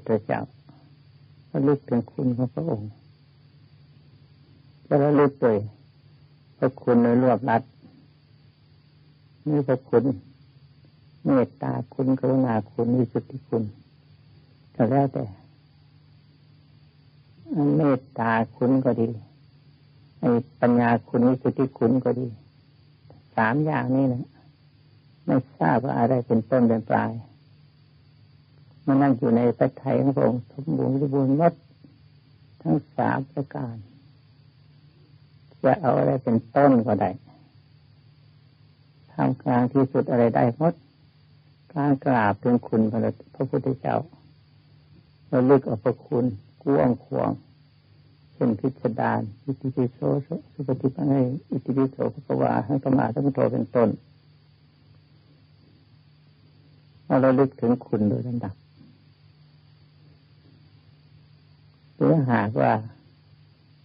ทธเจ้าระลึกถึงคุณของพระองค์จะระลึกเลยพระคุณในรวบรัดนี่พระคุณ เมตตาคุณกรุณาคุณวิสุทธิคุณก็แล้วแต่เมตตาคุณก็ดีไอ้ปัญญาคุณวิสุทธิคุณก็ดี สามอย่างนี้นะไม่ทราบว่าอะไรเป็นต้นเป็นปลาย มันนั่งอยู่ในพระไทยของพระองค์สมบูรณ์สมบูรณ์หมดทั้งสามประการ จะเอาอะไรเป็นต้นก็ได้ทำกลางที่สุดอะไรได้หมดการกราบถึงคุณพระพุทธเจ้าเราลึกอาพระคุณกว้างขวางเช่นพิจารณาอิติปิโสสุปฏิปังให้อิติปิโสภควาทั้งธรรมะทั้งโทเป็นต้นเราลึกถึงคุณโดยลำดับ หรือหากว่า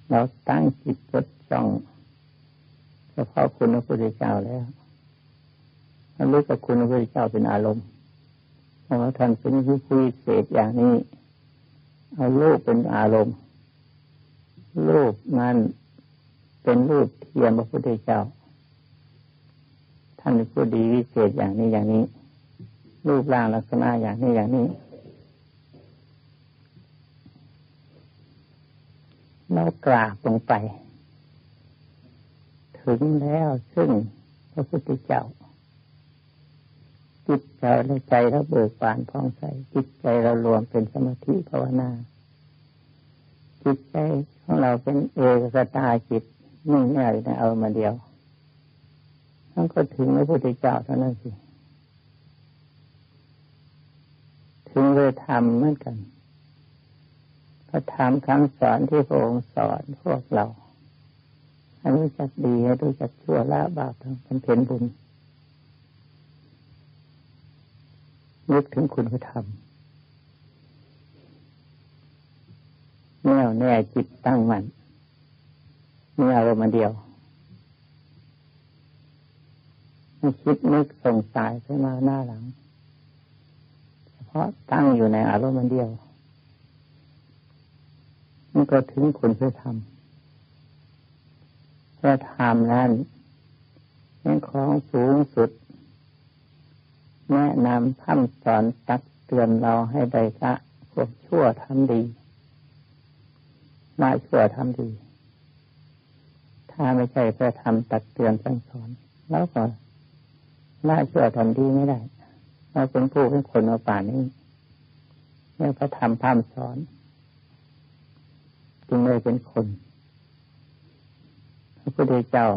เราตั้งจิตจดจ้องเฉพาะคุณพระพุทธเจ้าแล้วเรารู้กับคุณพระพุทธเจ้าเป็นอารมณ์เพราะว่าท่านเป็นวิคุยเศษอย่างนี้ เอารูปเป็นอารมณ์รูปนั้นเป็นรูปเทียมพระพุทธเจ้า ท่านเป็นผู้ดีวิเศษอย่างนี้อย่างนี้ รูปร่างลักษณะอย่างนี้อย่างนี้ เรากราบลงไป ถึงแล้วซึ่งพระพุทธเจ้า จิตใจและใจเราเบิกบานพองใสจิตใจเรารวมเป็นสมาธิภาวนา จิตใจของเราเป็นเอกสตาจิตนิ่งแน่ในเอามาเดียวท่านก็ถึงพระพุทธเจ้าเท่านั้นสิถึงเลยทำเหมือนกัน ระธรรมคำสอนที่พระองค์สอนพวกเราให้รู้จักดีให้รู้จักชั่วละบาปทำเป็นเพ็ญบุญนึกถึงคุณธรรมแน่วแน่จิตตั้งมัน่นมีอารมณ์เดียวไม่คิดนึกส่งสายไปมาหน้าหลัง เฉพาะตั้งอยู่ในอารมณ์เดียว มันก็ถึงคุณเพื่อทำเพื่อทำนั้นเป็นของสูงสุด แนะนำพัฒสอนตักเตือนเราให้ได้ละพวกชั่วทำดีละชั่วทำดี ถ้าไม่ใช่เพื่อทำตักเตือนสั่งสอนแล้วก็ละชั่วทำดีไม่ได้เราเป็นผู้เป็นคนมาป่านี้เมื่อพระธรรมพร่ำสอน จึงได้เป็นคนพระพุทธเจ้า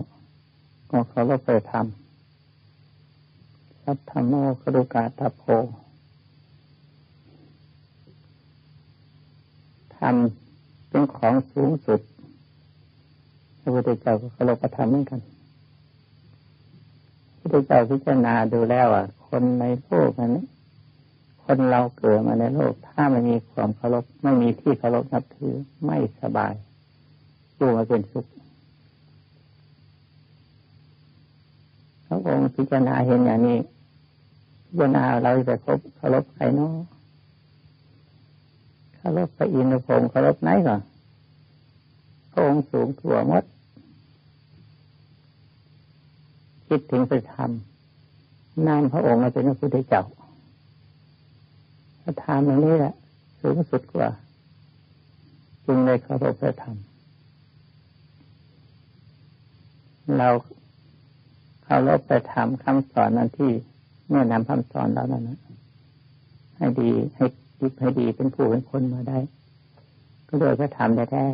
ก็เขาก็ไปทำสัพธรรมโมครุกาตาโพทำเป็นของสูงสุด พระพุทธเจ้าก็เคารพธรรมเหมือนกัน พระพุทธเจ้าพิจารณาดูแล้วอะ คนในโลกนี้ คนเราเกิดมาในโลก ถ้าไม่มีความเคารพไม่มีที่เคารพนับถือไม่สบายอยู่มาเป็นสุขพระองค์พิจารณาเห็นอย่างนี้พิจารณาเราจะคบเคารพใครเนาะเคารพพระอินทร์พงศ์เคารพไหนก่อนพระองค์สูงถั่วมด คิดถึงไปทำนามพระองค์มาเป็นพระพุทธเจ้า ธรรมอย่างนี้แหละสูงสุดกว่า จึงเลยเคารพพระธรรม เราเคารพพระธรรมคำสอนนั้นที่เมื่อนำคำสอนแล้วนั้นนะให้ดีให้ดีให้ดีเป็นผู้เป็นคนมาได้ ก็โดยพระธรรมแท้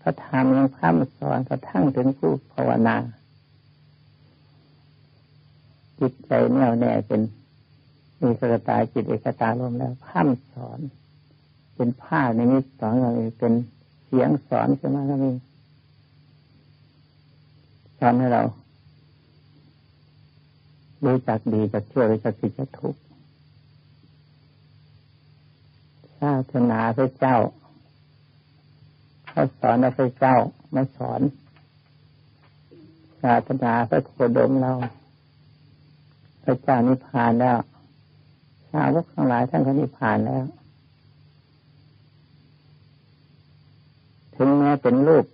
พระธรรมยังพร่ำสอนกระทั่งถึงผู้ภาวนาจิตใจแน่วแน่เป็น มีสตาจิตเอกตารวมแล้วพันสอน เป็นผ้าในนี้สอนเราเป็นเสียงสอนใช่ไหมครับพี่สอนให้เรารู้จักดีจักชั่วรู้จักผิดจักทุกข์ศาสนาพระเจ้าเขาสอนพระเจ้าไม่สอนศาสนาพระโคดมเราพระเจ้านิพพานแล้ว สาวกทั้งหลายท่านก็นิพพานแล้ว ถึงแม้เป็นรูป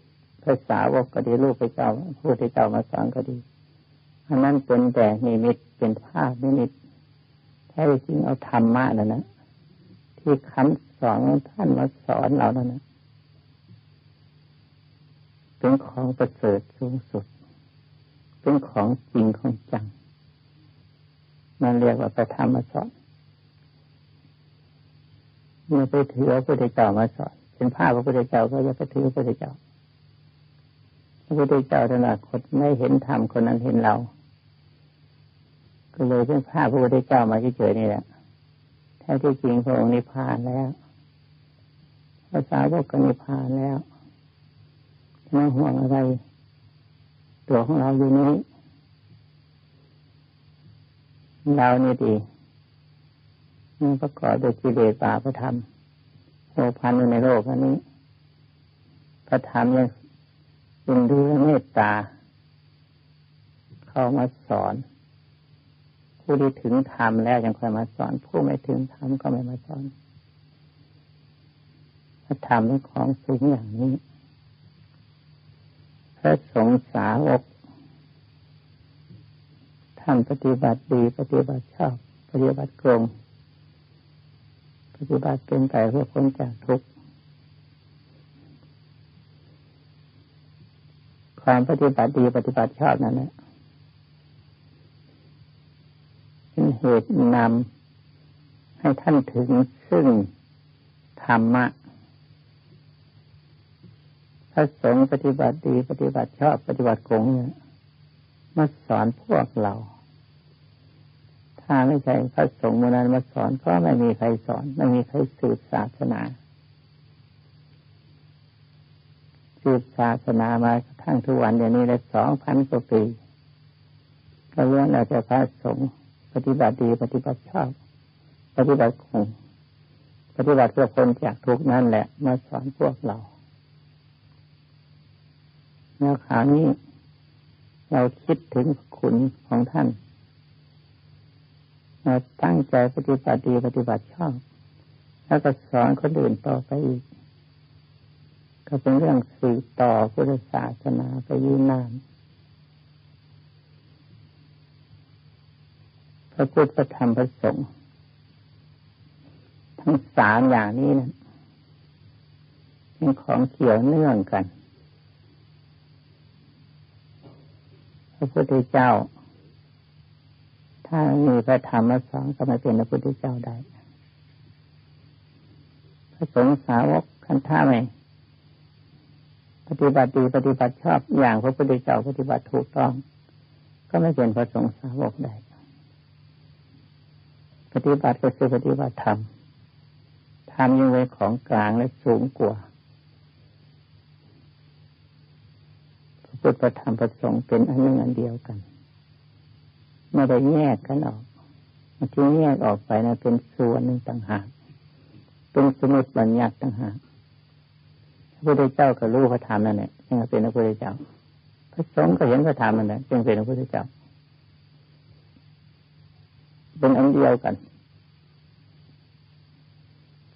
พระสาวกก็ดีรูปพระเจ้าผู้ที่เจ้ามาสอนก็ดีอันนั้นเป็นแต่นิมิตเป็นภาพนิมิตแท้จริงเอาธรรมะนั่นนะที่คันสอนท่านมาสอนเรานั่นนะเป็นของประเสริฐสูงสุด เป็นของจริงของจัง มันเรียกว่าประธรรมสอน เมื่อไปถือพระพุทธเจ้ามาสอนเป็นภาพพระพุทธเจ้าก็จะไปถือพระพุทธเจ้าพระพุทธเจ้าท่านคนไม่เห็นธรรมคนนั้นเห็นเรา ก็เลยเป็นภาพพระพุทธเจ้ามาเฉยๆนี่แหละแท้ที่จริงพระองค์นิพพานแล้วภาษาวกก็นิพพานแล้วไม่ห่วงอะไร ตัวของเราอยู่นี้เรานี่ดี ประกอบด้วยกิเลสบาปธรรมโอพันอยู่ในโลกอันนี้พระธรรมยังเป็นดูเมตตา เข้ามาสอน ผู้ที่ถึงธรรมแล้วยังค่อยมาสอน ผู้ไม่ถึงธรรมก็ไม่มาสอนพระธรรมเป็นของสูงอย่างนี้พระสงฆ์สาวกท่านปฏิบัติดีปฏิบัติชอบ ปฏิบัติกรง ปฏิบัติเป็นไปเพื่อพ้นจากทุกข์ความปฏิบัติดีปฏิบัติชอบนั้นนะเป็นเหตุนำให้ท่านถึงซึ่งธรรมะพระสงฆ์ปฏิบัติดีปฏิบัติชอบปฏิบัติโกงเนี่ยมาสอนพวกเรา ถ้าไม่ใช่พระสงฆ์มูนั้นมาสอนก็ไม่มีใครสอน ไม่มีใครสืบศาสนาสืบศาสนามาทั้งทุกวันอย่างนี้ได้สองพันกว่าปีก็เรื่องเราจะพระสงฆ์ปฏิบัติดีปฏิบัติชอบ ปฏิบัติคงปฏิบัติเพื่อคนจากทุกนั่นแหละ มาสอนพวกเราแล้วคราวนี้เราคิดถึงคุณของท่าน ตั้งใจปฏิบัติดีปฏิบัติชอบ แล้วก็สอนคนอื่นต่อไปอีก ก็เป็นเรื่องสืบต่อพุทธศาสนาไปยืนนานพระพุทธธรรมพระสงฆ์ทั้งสามอย่างนี้นะเป็นของเกี่ยวเนื่องกัน พระพุทธเจ้า ถ้ามีพระธรรมมาสอนก็ไม่เป็นพระพุทธเจ้าได้พระสงฆ์สาวกคันท่าไหมปฏิบัติดีปฏิบัติชอบอย่างพระพุทธเจ้าปฏิบัติถูกต้อง ก็ไม่เป็นพระสงฆ์สาวกได้ ปฏิบัติก็คือปฏิบัติธรรมธรรมยังเป็นของกลางและสูงกว่าพระพุทธธรรมประสงค์เป็นอันหนึ่งอันเดียวกัน ไม่ได้แยกกันออกที่แยกออกไปนะเป็นส่วนหนึ่งต่างหากเป็นสมุติบัญญัติต่างหากพระพุทธเจ้าก็รู้พระธรรมนั่นแหละจึงเป็นพระพุทธเจ้าพระสงฆ์ก็เห็นพระธรรมนั่นแหละจึงเป็นพระพุทธเจ้าเป็นอันเดียวกัน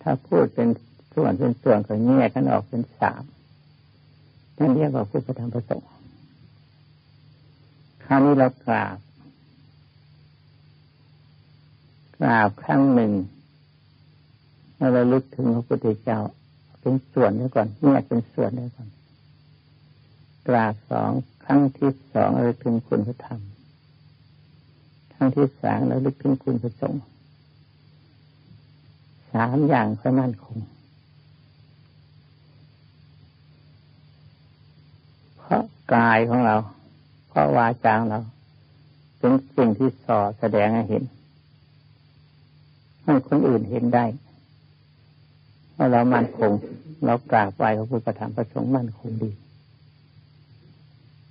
ถ้าพูดเป็นส่วนเป็นส่วนก็แยกกันออกเป็นสามนั่นเรียกว่าพุทธธรรมประสงค์คราวนี้เรากราบ กราบครั้งหนึ่งให้เราลึกถึงพระพุทธเจ้าเป็นส่วนนี้ก่อนเนี่ยเป็นส่วนนี้ก่อนกราบสองครั้งที่สองเราลึกถึงคุณพระธรรมครั้งที่สามเราลึกถึงคุณพระสงฆ์สามอย่างค่อยมั่นคงเพราะกายของเรา เพราะวาจางเรา เป็นสิ่งที่สอแสดงให้เห็น ให้คนอื่นเห็นได้ว่าเรามั่นคง เรากราบไหว้พระพุทธธรรมประสงค์มั่นคงดี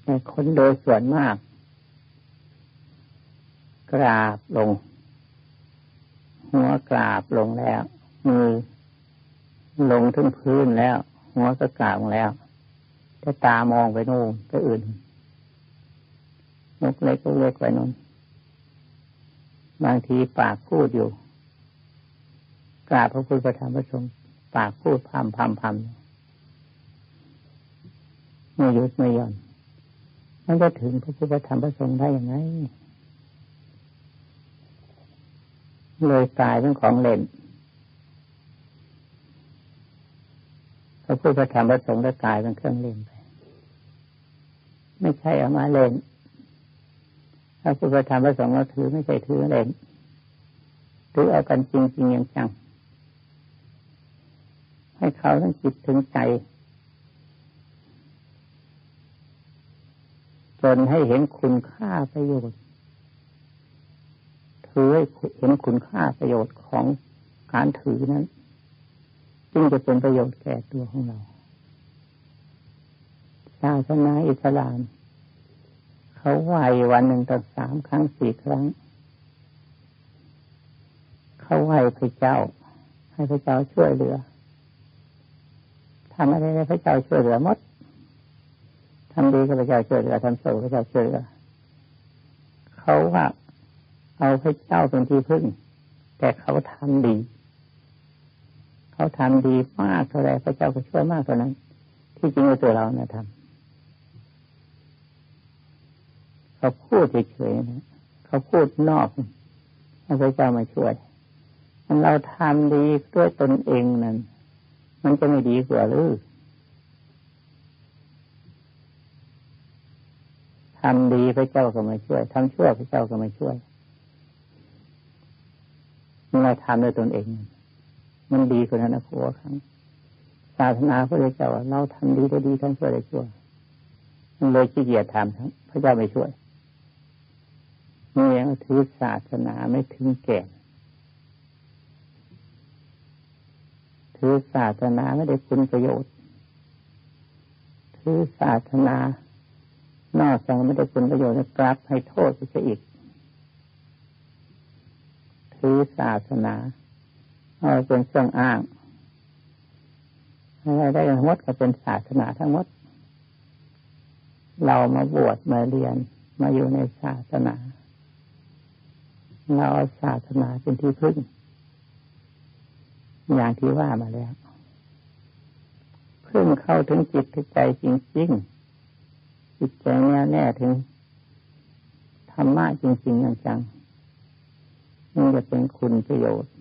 ในคนโดยส่วนมาก กราบลง หัวกราบลงแล้ว มือลงถึงพื้นแล้ว หัวก็กราบแล้วแต่ตามองไปโน่นไปอื่นมุกเล็กก็เล็กไว้นนบางทีปากพูดอยู่ กราบพระพุทธธรรมพระสงฆ์ปากพูดพามพามพามไม่หยุดไม่หย่อนมันจะถึงพระพุทธธรรมพระสงฆ์ได้ยังไง เลยกายเป็นของเล่นพระพุทธธรรมพระสงฆ์ก็กลายเป็นเครื่องเล่นไป ไม่ใช่เอามาเล่นพระพุทธธรรมพระสงฆ์เราถือไม่ใช่ถือเล่นถือเอากันจริงจริงอย่างจัง ให้เขาทั้งจิตถึงใจจนให้เห็นคุณค่าประโยชน์ถือให้เห็นคุณค่าประโยชน์ของการถือนั้น จึงจะเป็นประโยชน์แก่ตัวของเราศาสนาอิสลาม เขาไหววันหนึ่งตั้งสามครั้งสี่ครั้ง เขาไหวพระเจ้า ให้พระเจ้าช่วยเหลือ ทำอะไรให้พระเจ้าช่วยเหลือหมดทำดีก็พระเจ้าช่วยเหลือทำชั่วพระเจ้าช่วยเหลือเขาว่าเอาพระเจ้าเป็นที่พึ่ง แต่เขาทำดี เขาทำดีมากเท่าไรพระเจ้าก็ช่วยมากเท่านั้น ที่จริงตัวเราเนี่ยทำเขาพูดเฉยๆนะเขาพูดนอกให้พระเจ้ามาช่วย มันเราทำดีด้วยตนเองนั้น มันจะไม่ดีกว่าหรือทำดีพระเจ้าก็มาช่วยทำชั่วพระเจ้าก็มาช่วยเราทำด้วยตนเอง มันดีกว่านั้นนะครัวครั้งศาสนาพระเจ้าเราทำดีได้ดีทำชั่วได้ชั่วมันเลยขี้เกียจทำทั้งพระเจ้าไม่ช่วยนี่ยังถือศาสนาไม่ถึงแก่ ถือศาสนาไม่ได้คุณประโยชน์ถือศาสนานอกจากไม่ได้คุณประโยชน์กลับให้โทษไปซะอีกถือศาสนาเอาเป็นเครื่องอ้างอะไรได้ทั้งหมดก็เป็นศาสนาทั้งหมด เรามาบวชมาเรียนมาอยู่ในศาสนา เราเอาศาสนาเป็นที่พึ่ง อย่างที่ว่ามาแล้วพึ่งเข้าถึงจิตถึงใจจริงๆจิตใจแน่แน่ถึงธรรมะจริงๆอย่างจังนี่จะเป็นคุณประโยชน์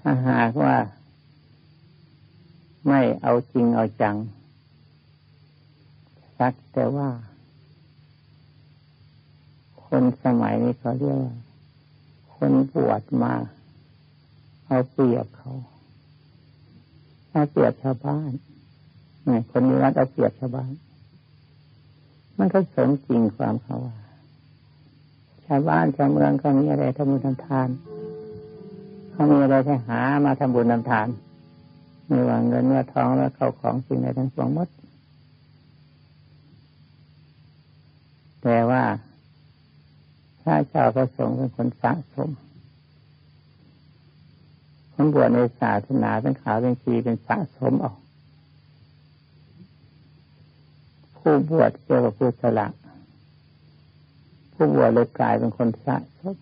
ถ้าหากว่า ไม่เอาจริงเอาจังสักแต่ว่า คนสมัยนี้เขาเรียกว่าคนปวดมา เอาเปรียบเขาเอาเปรียบชาวบ้านคนมีวัดเอาเปรียบชาวบ้าน มันก็สมจริงความเขาว่า ชาวบ้านชาวเมืองเขามีอะไรทำบุญทำทานเขามีอะไรให้หามาทำบุญทำทานไม่ว่าเงินว่าทองว่าเข้าของสิ่งใดทั้งปวงหมด แต่ว่าพระเจ้าประสงค์เป็นคนสะสม คนบวชในศาสนาเป็นขาวเป็นชีเป็นสะสมออก ผู้บวชเกี่ยวกับผู้สละ ผู้บวชเลยกลายเป็นคนสะสม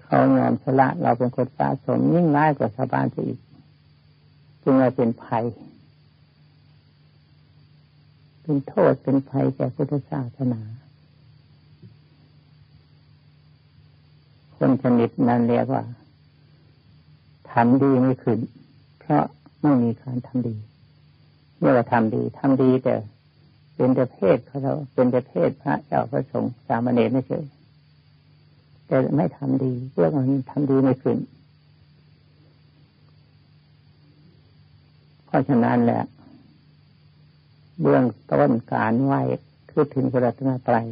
เขายอมสละเราเป็นคนสะสมยิ่งร้ายกว่าชาวบ้านอีกจึงเราเป็นภัย เป็นโทษเป็นภัยแก่พุทธศาสนา คนชนิดนั้นเรียกว่าทำดีไม่ขึ้น เพราะไม่มีการทำดีเรียกว่าทำดีทำดีแต่ เป็นแต่เพศเขาเราเป็นแต่เพศพระเจ้าพระสงฆ์สามเณรไม่ใช่แต่ไม่ทำดีเรื่องมันทำดีไม่ขึ้นเพราะฉะนั้นแหละเบื้องต้นการไหวคือถึงพระรัตนตรัย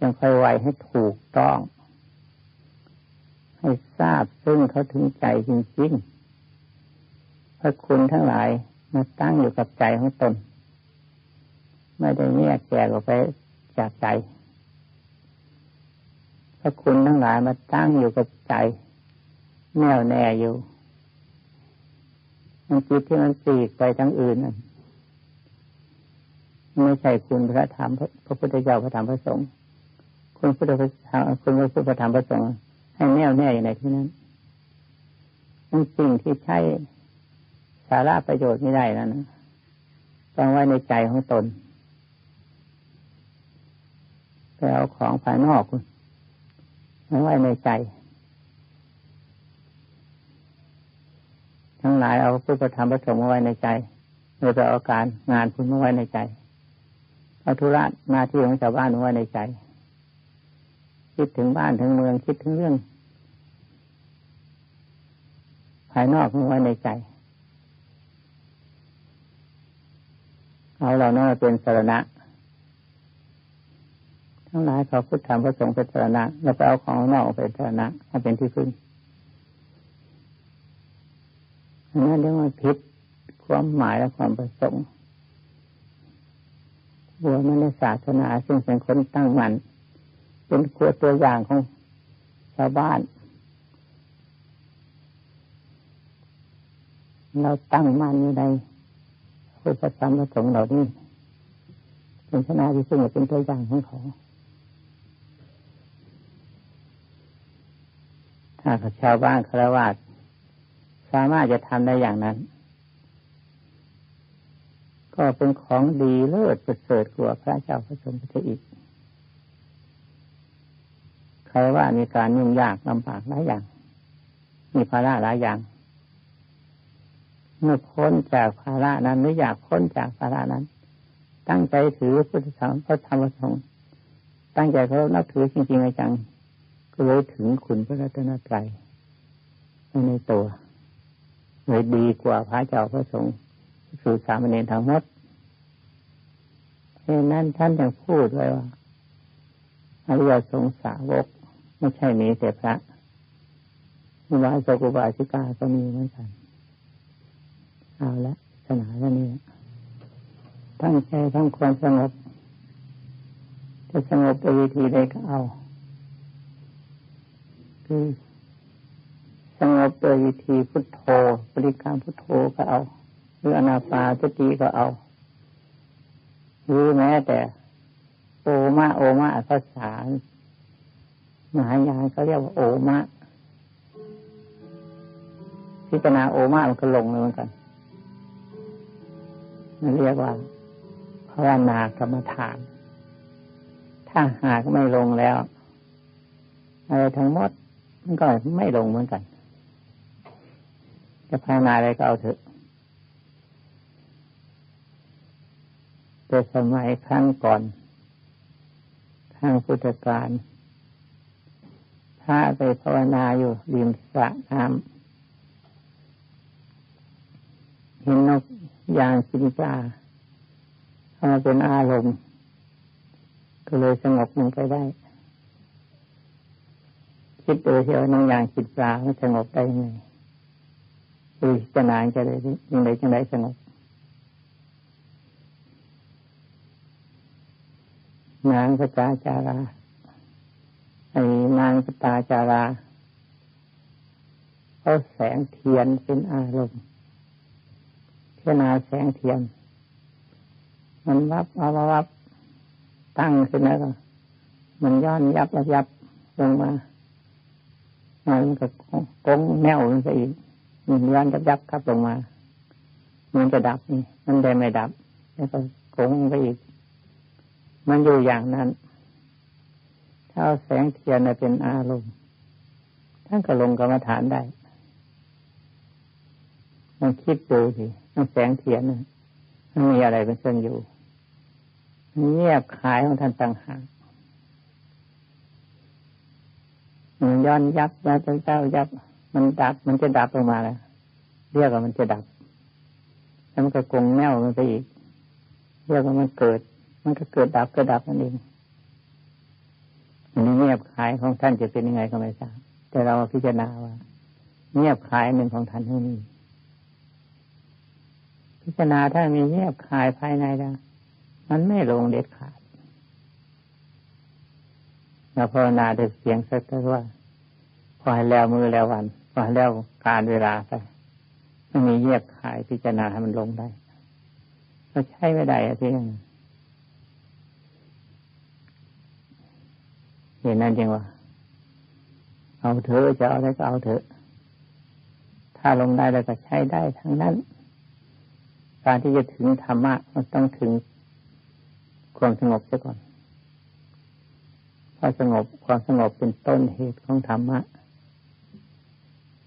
ยังค่อยไหวให้ถูกต้อง ให้ทราบซึ่งเขาถึงใจจริงๆ พระคุณทั้งหลายมาตั้งอยู่กับใจของตน ไม่ได้แยกแยกออกไปจากใจ พระคุณทั้งหลายมาตั้งอยู่กับใจแน่วแน่อยู่มันจิตที่มันปีกไปทั้งอื่นนั่นไม่ใช่คุณพระธรรมพระพุทธเจ้าพระธรรมพระสงฆ์คุณพุทธพระธรรมคุณพระพุทธธรรมพระสงฆ์ ให้แน่วแน่อยู่ในที่นั้นมันสิ่งที่ใช้สาระประโยชน์ไม่ได้แล้วนะต้องไว้ในใจของตนไปเอาของภายนอกคุณไว้ในใจ ทั้งหลายเอาพุทธธรรมพระสงฆ์มาไว้ในใจโดยเอาการงานคุณมาไว้ในใจเอาธุระหน้าที่ของชาวบ้านไว้ในใจ คิดถึงบ้านถึงเมืองคิดถึงเรื่อง ภายนอกมาไว้ในใจ เอาเรานั่นเป็นสารณะ ทั้งหลายเขาพุทธธรรมพระสงฆ์เป็นสารณะแล้วก็เอาของนอกเป็นสารณะมาเป็นที่พึ่งนั่นเรียกว่าพิษความหมายและความประสงค์บัวมันในศาสนาซึ่งเป็นคนตั้งมัน เป็นครัวตัวอย่างของชาวบ้าน เราตั้งมั่นอยู่ในพุทธธรรมประสงค์เหล่านี้เป็นชนะที่ซึ่งเป็นตัวอย่างของเขาถ้าชาวบ้านคารวะสามารถจะทำได้อย่างนั้น ก็เป็นของดีเลิศประเสริฐกว่าพระเจ้าพระสมเด็จอีก ใครว่ามีการยุ่งยากลำบากหลายอย่าง มีภาระหลายอย่าง เมื่อพ้นจากภาระนั้นหรืออยากพ้นจากภาระนั้น ตั้งใจถือพุทธธรรมพระธรรมพระสงฆ์ตั้งใจเขานับถือจริงๆจังก็เลยถึงคุณพระรัตนตรัยในตัวเลยดีกว่าพระเจ้าพระสงฆ์สู่สามเณรทั้งหมดเพราะนั้นท่านยังพูดไว้ว่าอริยสงสาวก ไม่ใช่มีแต่พระมุวาสกุบาสิกาก็มีเหมือนกัน เอาละสนาแล้วนี่ตั้งใจทำความสงบจะสงบไปวิธีใดก็เอา คือสงบโดยวิธีพุทโธบริกรรมพุทโธก็เอา หรืออนาปาสติก็เอา หรือแม้แต่ โอมาโอมาภาษา มหายานเขาเรียกว่าโอมาพิจารณาโอมามันก็ลงเลยเหมือนกันมันเรียกว่าภาวนากรรมฐาน ถ้าหากไม่ลงแล้วอะไรทั้งหมดมันก็ไม่ลงเหมือนกัน จะภาวนาอะไรก็เอาเถอะ แต่สมัยครั้งก่อน ทางพุทธการ พระไปภาวนาอยู่ริมสระน้ำเห็นนกยางสินจาเข้ามาเป็นอารมณ์ ก็เลยสงบลงไปได้ คิดดูเที่ยวนกยางสินจาไมันสงบได้ยังไงดูจะนานจะได้ยังไงจังไดสงบนางพระจาจารา ไอ้นางพระตาจาราเขาแสงเทียนเป็นอารมณ์เทนาแสงเทียน มันวับเอาวับตั้งขึ้นแล้วมันย้อนยับยับยับลงมามันก็กงแนวลงไปอีกมันย้อนยับยับครับลงมา มันจะดับนี่มันได้ไม่ดับแล้วก็กงไปอีก มันอยู่อย่างนั้น เอาแสงเทียนเป็นอารมณ์ท่านก็ลงกรรมฐานได้มันคิดดูสิมันแสงเทียนมันมีอะไรเป็นเครื่องอยู่เงียบขายของท่านต่างหากมันย้อนยับยับเจ้ายับ มันดับ มันจะดับลงมาแล้วเรียกว่ามันจะดับ แล้วมันก็กงแนวมันไปอีก เรียกว่ามันเกิด มันก็เกิดดับก็ดับนั่นเอง นี้เงียบขายของท่านจะเป็นยังไงก็ไม่ทราบแต่เราพิจารณาว่า เงียบขายหนึ่งของท่านเท่านี้พิจารณาถ้ามีเงียบขายภายในแล้วมันไม่ลงเด็ดขาดเราภาวนาด้วยเสียงสักว่าพอให้แล้วมือแล้ววันพอให้แล้วการเวลาไปไม่มีเยียบขายพิจารณาให้มันลงได้เราใช้ไม่ได้อะที่นั่น เห็นนั่นจริงว่าเอาเถอะจะเอาอะไรก็เอาเถอะถ้าลงได้แล้วก็ใช้ได้ทั้งนั้น การที่จะถึงธรรมะมันต้องถึงความสงบซะก่อนพอสงบความสงบเป็นต้นเหตุของธรรมะ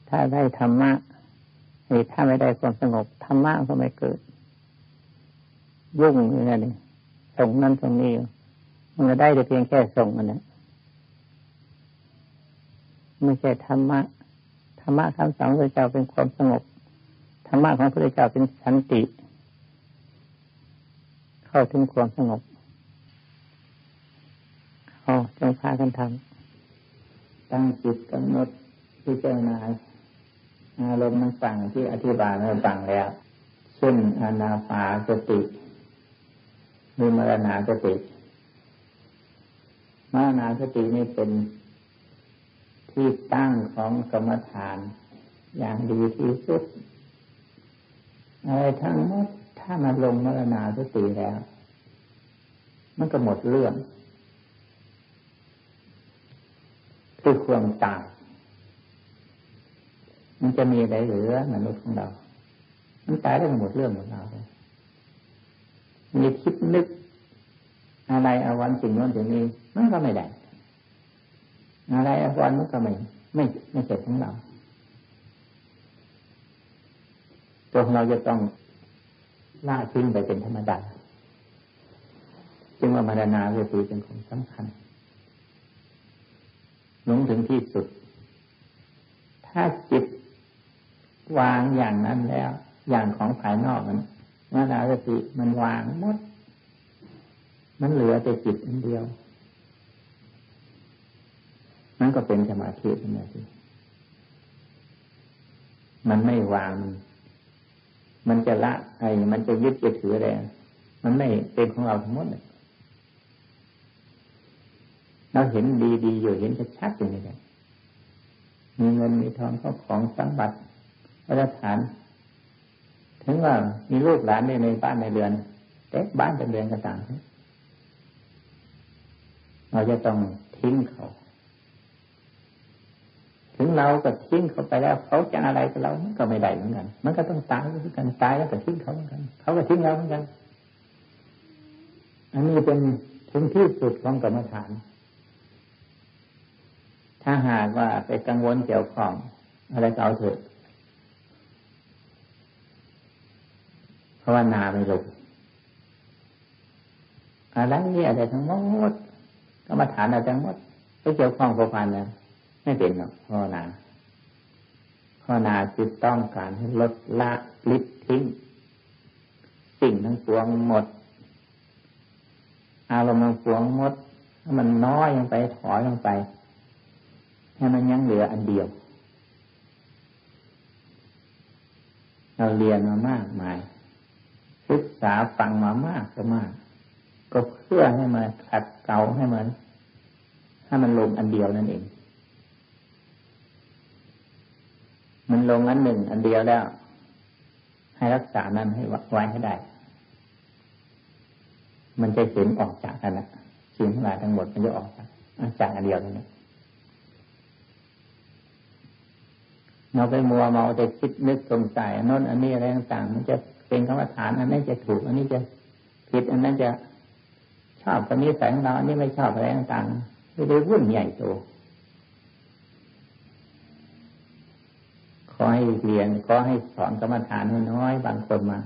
ถ้าได้ธรรมะนี่ถ้าไม่ได้ความสงบธรรมะก็ไม่เกิด ยุ่งอย่างนี้ส่งนั้นส่งนี้มันก็ได้แต่เพียงแค่ส่งมันนะ ไม่ใช่ธรรมะธรรมะคำสอนพระเจ้าเป็นความสงบธรรมะของพระเจ้าเป็นสันติ เข้าถึงความสงบอ๋อจงพากันทำตั้งจิตกำหนดพิจารณาอารมณ์มันฟังที่อธิบายมันฟังแล้วเช่นอนาปาสติหรือมรณาสติมรณาสตินี่เป็น ที่ตั้งของกรรมฐานอย่างดีที่สุดอะไรทั้งหมดถ้ามันลงมรณาสติแล้ว มันก็หมดเรื่อง คือความตายมันจะมีอะไรเหลือมนุษย์ของเรา มันตายแล้วหมดเรื่องหมดราวเลยมีคิดนึกอะไรอาวันสิ่งนั้นสิ่งนี้มันก็ไม่ได้ อะไรอวันมันก็ไม่ไม่ไม่เสร็จของเราตัวของเราจะต้องล่าทิ้งไปเป็นธรรมดาจึงว่ามารณาเวทีเป็นของสำคัญลงถึงที่สุด ถ้าจิตวางอย่างนั้นแล้ว อย่างของภายนอกนั้นนาดาสติมันวางหมด มันเหลือแต่จิตอันเดียว นั่นก็เป็นสมาธิสมาธิมันไม่วาง มันจะละไอ้มันจะยึดจะถืออะไรมันไม่เป็นของเราทั้งหมดเราเห็นดีๆอยู่เห็นชัดๆอยู่นี่แหละมีเงินมีทองเข้าของสมบัติมาตรฐาน ถึงว่ามีลูกหลานในในบ้านในเรือนแต่บ้านเป็นเรือนก็ต่างเราจะต้องทิ้งเขา ถึงเราก็ทิ้งเขาไปแล้วเขาจะอะไรกับเราก็ไม่ได้เหมือนกัน มันก็ต้องตายเหมือนกันตายแล้วก็ทิ้งเขาเหมือนกัน เขาก็ทิ้งเราเหมือนกัน อันนี้เป็นถึงที่สุดของกรรมฐาน ถ้าหากว่าไปกังวลเกี่ยวของอะไรก็เอาเถอะเพราะว่านาไม่ลงอะไรนี่อะไรทั้งหมดก็มฐานอะไรทั้งหมดไปเกี่ยวข้องกับพันนะ ไม่เป็นหรอกภาวนาภาวนาจิตต้องการให้ลดละลิบทิ้ง สิ่งทั้งปวงหมด อารมณ์ทั้งปวงหมดถ้ามันน้อยลงไปถอยลงไป ให้มันยังเหลืออันเดียว เราเรียนมามากมาย ศึกษาฟังมามากก็มาก ก็เพื่อให้มันขัดเกลาให้มัน ให้มันลงอันเดียวนั่นเอง มันลงอันหนึ่งอันเดียวแล้ว ให้รักษานั้นให้ไว้ให้ได้ มันจะเห็นออกจากกันละสิ่งทั้งหลายทั้งหมดมันจะออกจากจากอันเดียวนั่นเราไปมัวเมาแต่คิดนึกสงสัยโน้นอันนี้อะไรต่างๆมันจะเป็นคำว่าฐานอันนี้จะถูก อันนี้จะผิดอันนั้นจะชอบคนนี้ใส่ของเราอันนี้ไม่ชอบอะไรต่างๆไม่ได้วุ่นใหญ่โต ขอให้เรียนขอให้สอนกรรมฐานน้อยบางคนมา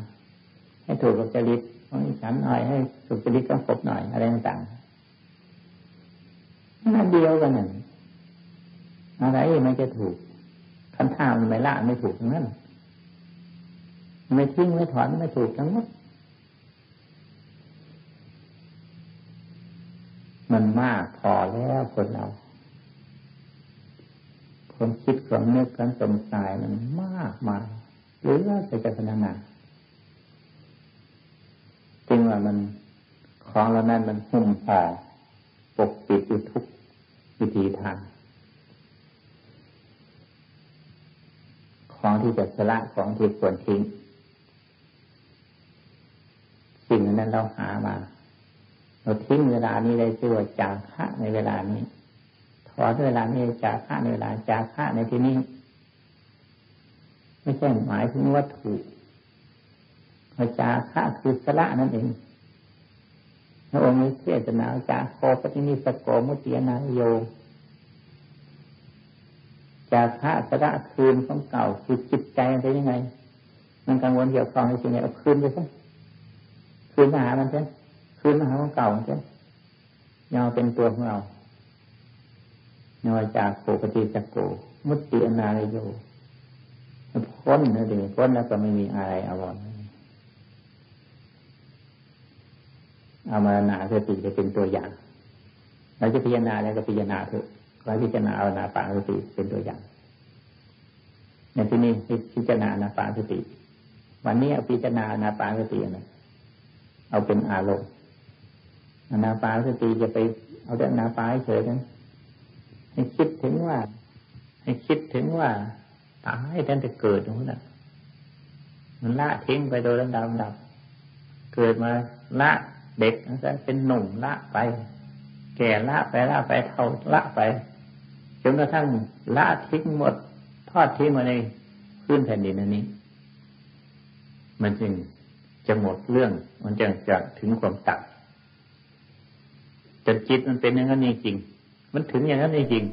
ให้ถูกกับจริตของฉันหน่อยให้ถูกจริตก็ครบหน่อยอะไรต่างๆนั่นเดียวกันนั่นอะไรมันจะถูกคันท่ามันไม่ละไม่ถูกทั้งนั้นไม่ทิ้งไม่ถอนไม่ถูกทั้งหมดมันมากพอแล้วคนเรา คนคิดความนึกความสงสัยมันมากมายหรือว่าจะจะพนันนาจริงว่ามันของเรานั้นมันหุ้มห่อปกปิดอยู่ทุกวิธีทาง ของที่จะสละของที่ควรทิ้งสิ่งนั้นเราหามา เราทิ้งเวลานี้ได้ชื่อว่าจางคะในเวลานี้ อเวลานี้จาค่าในเวลาจาค่าในที่นี้ ไม่ใช่หมายถึงวัตถุจาค่าคือสละนั่นเองพระองค์มีเทศนาจาโคปฏินิสโกมุติยนาโยจาค่าสละคืนของเก่าคือจิตใจเป็นยังไง มันกังวลเกี่ยวกับในสิ่งนี้เอาคืนไปซะคืนมาหามันใช่คืนมาหาของเก่าใช่ยาวเป็นตัวของเรา นวจากโกปฏิจักโก มุติอนาลโยพ้นนะเดี๋ยวพ้นแล้วก็ไม่มีอะไรอวรเอามานาสติจะเป็นตัวอย่างเราจะพิจารณาอะไรก็พิจารณาเถอะขอพิจารณาเอานาปานสติเป็นตัวอย่างในที่นี้พิจารณานาปานสติ วันนี้เอาพิจารณานาปานสตินะเอาเป็นอารมณ์นาปานสติจะไปเอาแต่นาปาเฉยนั้น ให้คิดถึงว่า ให้คิดถึงว่าตายตั้งแต่เกิดนู้นน่ะ มันละทิ้งไปโดยลำดับดับ เกิดมาละเด็กนะเป็นหนุ่มละไป แก่ละไปละไปเท่าละไปจนกระทั่งละทิ้งหมด ทอดทิ้งมาในพื้นแผ่นดินอันนี้ มันจึงจะหมดเรื่อง มันจะจะถึงความตัดจนจิตมันเป็นอย่างนั้นจริง มันถึงอย่างนั้นจริง